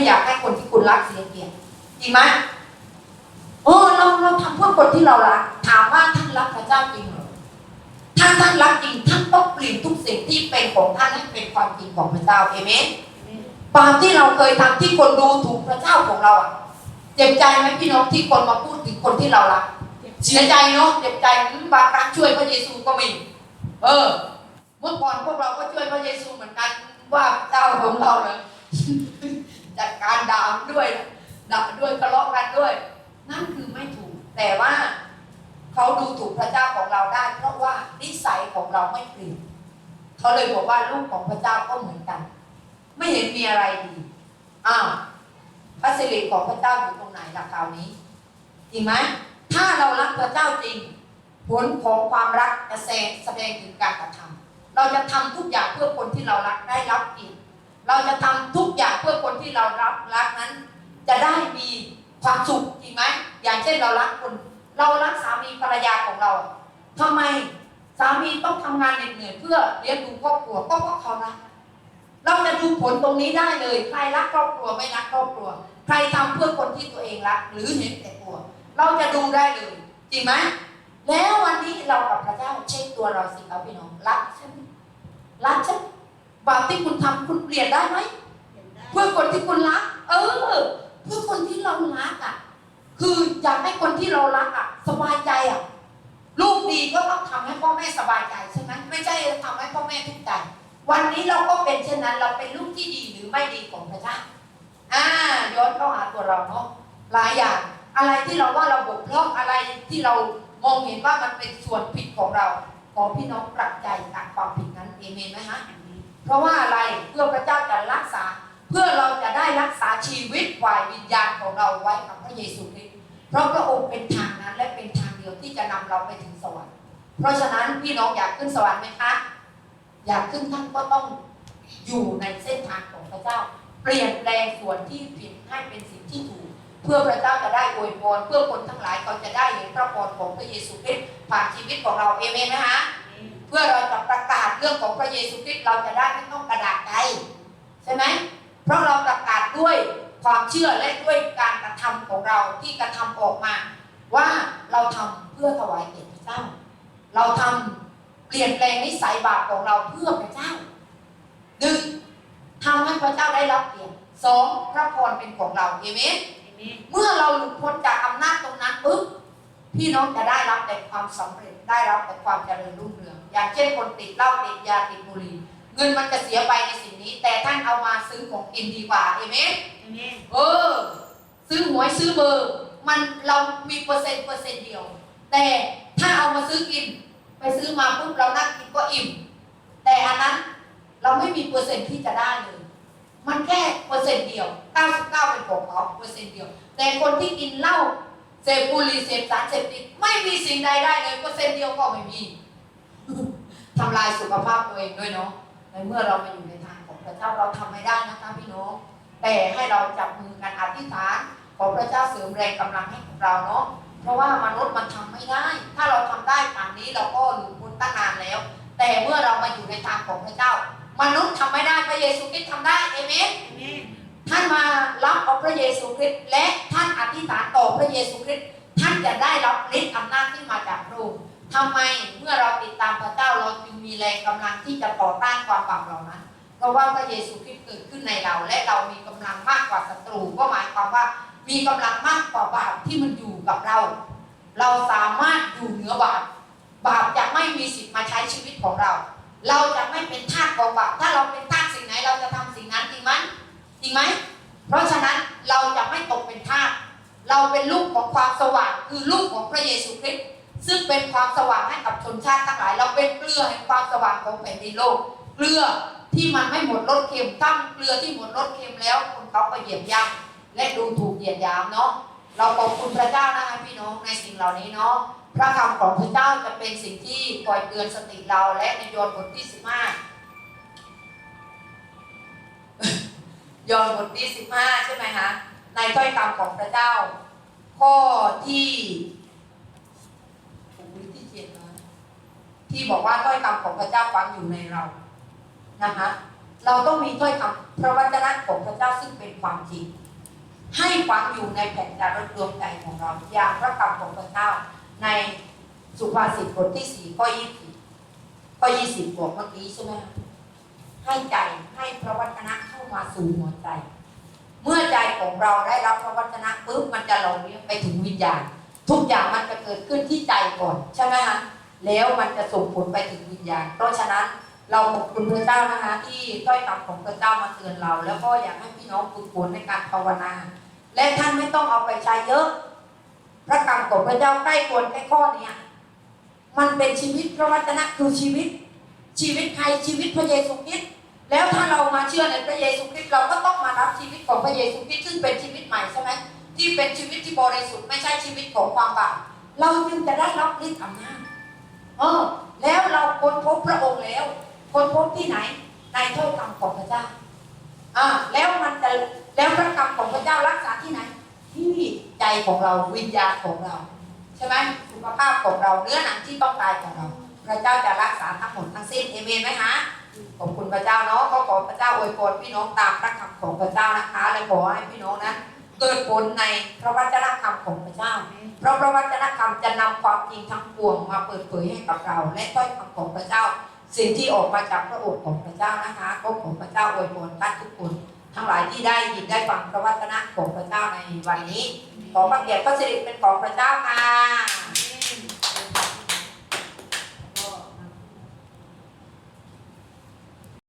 ไม่อยากให้คนที่คุณรักเสียเกียรติจริงไหมโอ้เราเราทำเพื่อคนที่เรารัก ถามว่าท่านรักพระเจ้าจริงเหรอถ้าท่านรักจริงท่านต้องเปลี่ยนทุกสิ่งที่เป็นของท่านให้เป็นความจริงของพระเจ้าเอเมนบาปที่เราเคยทำที่คนดูถูกพระเจ้าของเราอะเจ็บใจไหมพี่น้องที่คนมาพูดถึงคนที่เรารักเสียใจเนาะเจ็บใจบางครั้งช่วยพระเยซูก็มี เออ เมื่อก่อนพวกเราก็ช่วยพระเยซูเหมือนกันว่าเจ้าของเราเลย จัดการด่ามันด้วยด่าด้วยทะเลาะกันด้วย นั่นคือไม่ถูก แต่ว่าเขาดูถูกพระเจ้าของเราได้ เพราะว่านิสัยของเราไม่เปลี่ยนเขาเลยบอกว่าลูกของพระเจ้าก็เหมือนกัน ไม่เห็นมีอะไรดีอ้าวพระสิริของพระเจ้าอยู่ตรงไหนล่ะคราวนี้จริงไหมถ้าเรารักพระเจ้าจริง ผลของความรักจะแสดงถึงการกระทำเราจะทำทุกอย่างเพื่อคนที่เรารักได้รับเกียรติ เราจะทำทุกอย่างเพื่อคนที่เรารับรักนั้น จะได้มีความสุขจริงไหมอย่างเช่นเรารักคนเรารักสามีภรรยาของเราทำไมสามีต้องทำงานเหนื่อยเพื่อเลี้ยงดูครอบครัวก็เพราะเขารักเราจะดูผลตรงนี้ได้เลย ใครรักครอบครัวไม่รักครอบครัว ใครทำเพื่อคนที่ตัวเองรัก หรือเห็นแต่ตัว เราจะดูได้เลย จริงไหมแล้ววันนี้เรากับพระเจ้าเช็คตัวเราสิครับพี่น้องรักใช่ไหมรักใช่ ไหมบาปที่คุณทำคุณเปลี่ยนได้ไหมเพื่อคนที่คุณรัก เออ เพื่อคนที่เรารักอะ คืออยากให้คนที่เรารักอะ สบายใจอะ ลูกดีก็ต้องทำให้พ่อแม่สบายใจใช่ไหมไม่ใช่ทำให้พ่อแม่ทุกข์ใจ วันนี้เราก็เป็นเช่นนั้น เราเป็นลูกที่ดีหรือไม่ดีของพระเจ้าอ่าย้อนเข้าหาตัวเราเนาะหลายอย่างอะไรที่เราว่าเราบกพร่องอะไรที่เรามองเห็นว่ามันเป็นส่วนผิดของเราขอพี่น้องปรับใจจากความผิดนั้นเอเมนไหมฮะ เพราะว่าอะไรเพื่อพระเจ้าจะรักษา เพื่อเราจะได้รักษาชีวิตฝ่ายวิญญาณของเราไว้กับพระเยซูคริสต์เพราะพระองค์เป็นทางนั้นและเป็นทางเดียวที่จะนำเราไปถึงสวรรค์เพราะฉะนั้นพี่น้องอยากขึ้นสวรรค์ไหมคะ อยากขึ้นท่านก็ต้องอยู่ในเส้นทางของพระเจ้า เปลี่ยนแปลงส่วนที่ผิดให้เป็นสิ่งที่ถูก เพื่อพระเจ้าจะได้อวยพรเพื่อคนทั้งหลายเขาจะได้เห็นพระพรของพระเยซูคริสต์ผ่านชีวิตของเราเอเมนไหมฮะ เพื่อเราจะประกาศเรื่องของพระเยซูคริสต์เราจะได้ไม่ต้องกระดาษใจใช่ไหมเพราะเราประกาศด้วยความเชื่อและด้วยการกระทำของเราที่กระทำออกมา ว่าเราทำเพื่อถวายเกียรติพระเจ้า เราทำเปลี่ยนแปลงนิสัยบาปของเราเพื่อพระเจ้าหนึ่งทำให้พระเจ้าได้รับเกียรติสองพระพรเป็นของเราเอเมนเมื่อเราหลุดพ้นจากอำนาจตรงนั้นปุ๊บพี่น้องจะได้รับแต่ความสำเร็จได้รับแต่ความเจริญรุ่งเรือง อย่างเช่นคนติดเหล้าติดยาติดบุหรี่เงินมันจะเสียไปในสิ่งนี้ แต่ท่านเอามาซื้อของกินดีกว่าเอเมนเออ ซื้อหวยซื้อเบอร์ มันเรามีเปอร์เซ็นต์เปอร์เซ็นต์เดียว แต่ถ้าเอามาซื้อกิน ไปซื้อมาปุ๊บเรานั่งกินก็อิ่ม แต่อันนั้นเราไม่มีเปอร์เซ็นต์ที่จะได้เลย มันแค่เปอร์เซ็นต์เดียว 99 เป็นของเขาเปอร์เซ็นต์เดียว แต่คนที่กินเหล้าเสพบุหรี่เสพสารเสพติดไม่มีสิ่งใดได้เลยเปอร์เซ็นต์เดียวก็ไม่มี ทำลายสุขภาพตัวเองด้วยเนาะในเมื่อเรามาอยู่ในทางของพระเจ้าเราทำไม่ได้นะคะพี่น้องแต่ให้เราจับมือกันอธิษฐานขอพระเจ้าเสริมแรงกำลังให้กับเราเนาะเพราะว่ามนุษย์มันทำไม่ได้ ถ้าเราทำได้ป่านนี้เราก็หลุดพ้นตั้งนานแล้ว แต่เมื่อเรามาอยู่ในทางของพระเจ้า มนุษย์ทำไม่ได้พระเยซูคริสต์ทำได้เอเมนท่านมารับเอาพระเยซูคริสต์และท่านอธิษฐานต่อพระเยซูคริสต์ท่านจะได้รับฤทธิ์อำนาจที่มาจากพระองค์ ทำไมเมื่อเราติดตามพระเจ้าเราจึงมีแรงกำลังที่จะต่อต้านความบาปเหล่านั้น เพราะว่าพระเยซูคริสต์เกิดขึ้นในเรา และเรามีกำลังมากกว่าศัตรูก็หมายความว่ามีกำลังมากกว่าบาปที่มันอยู่กับเรา เราสามารถอยู่เหนือบาปบาปจะไม่มีสิทธิ์มาใช้ชีวิตของเรา เราจะไม่เป็นทาสของบาปถ้าเราเป็นทาสสิ่งไหนเราจะทำสิ่งนั้นจริงไหมจริงไหมเพราะฉะนั้นเราจะไม่ตกเป็นทาสเราเป็นลูกของความสว่างคือลูกของพระเยซูคริสต์ ซึ่งเป็นความสว่างให้กับชนชาติทั้งหลาย เราเป็นเกลือแห่งความสว่างของแผ่นดินโลก เกลือที่มันไม่หมดรสเค็มตั้งเกลือที่หมดรสเค็มแล้วคนเขาก็เหยียบย่ำและดูถูกเหยียดยามเนาะเราขอบคุณพระเจ้านะคะพี่น้องในสิ่งเหล่านี้เนาะพระคำของพระเจ้าจะเป็นสิ่งที่คอยเตือนสติเราและในยอห์นบทที่15ยอห์นบทที่15ใช่ไหมคะในถ้อยคำของพระเจ้า ข้อที่โอ้ยที่เจ็ดนะ ที่บอกว่าถ้อยคำของพระเจ้าฟังอยู่ในเรานะคะเราต้องมีถ้อยคำพระวจนะของพระเจ้าซึ่งเป็นความจริงให้ฝังอยู่ในแผ่นดาวดวงใจของเรา อย่างพระคำของพระเจ้าในสุภาษิตบทที่สี่ข้อยี่สิบข้อยี่สิบบอกเมื่อกี้ใช่ไหมให้ใจให้พระวจนะเข้ามาสู่หัวใจ เมื่อใจของเราได้รับพระวจนะปุ๊บมันจะหล่อเลี้ยงไปถึงวิญญาณ ทุกอย่างมันจะเกิดขึ้นที่ใจก่อนใช่ไหมคะ แล้วมันจะส่งผลไปถึงวิญญาณ เพราะฉะนั้นเราขอบคุณพระเจ้านะคะที่ถ้อยคำของพระเจ้ามาเตือนเรา แล้วก็อยากให้พี่น้องฝึกฝนในการภาวนา และท่านไม่ต้องเอาไปใช้เยอะ พระคำของพระเจ้าใกล้ควรแค่ข้อเนี้ยมันเป็นชีวิตพระวจนะคือชีวิต ชีวิตใครชีวิตพระเยซูคริสต์แล้วถ้าเรามาเชื่อในพระเยซูคริสต์เราก็ต้องมารับชีวิตของพระเยซูคริสต์ซึ่งเป็นชีวิตใหม่ใช่ไหมที่เป็นชีวิตที่บริสุทธิ์ไม่ใช่ชีวิตของความบาปเราจึงจะได้รับฤทธิ์อำนาจ เออ แล้วเราค้นพบพระองค์แล้ว ค้นพบที่ไหน ในถ้อยคำของพระเจ้าอ่าแล้วมันจะแล้วพระคำของพระเจ้ารักษาที่ไหน ที่ใจของเราวิญญาณของเรา ใช่ไหมสุขภาพของเราเนื้อหนังที่ต้องกายของเรา พระเจ้าจะรักษาทั้งหมดทั้งสิ้นเอเมนไหมฮะขอบคุณพระเจ้าเนาะก็ขอพระเจ้าอวยพรพี่น้องตามพระคำของพระเจ้านะคะ และขอให้พี่น้องนั้น เกิดผลในพระวจนะคำของพระเจ้า เพราะพระวจนะคำจะนำความจริงทั้งปวงมาเปิดเผยให้กับเรา และถ้อยคำของพระเจ้า สิ่งที่ออกมาจากพระโอษฐ์ของพระเจ้านะคะก็ขอพระเจ้าอวยพรท่านทุกคน ทั้งหลายที่ได้ยินได้ฟังพระวจนะของพระเจ้าในวันนี้ ขอพระเกียรติพระสิริเป็นของพระเจ้าค่ะ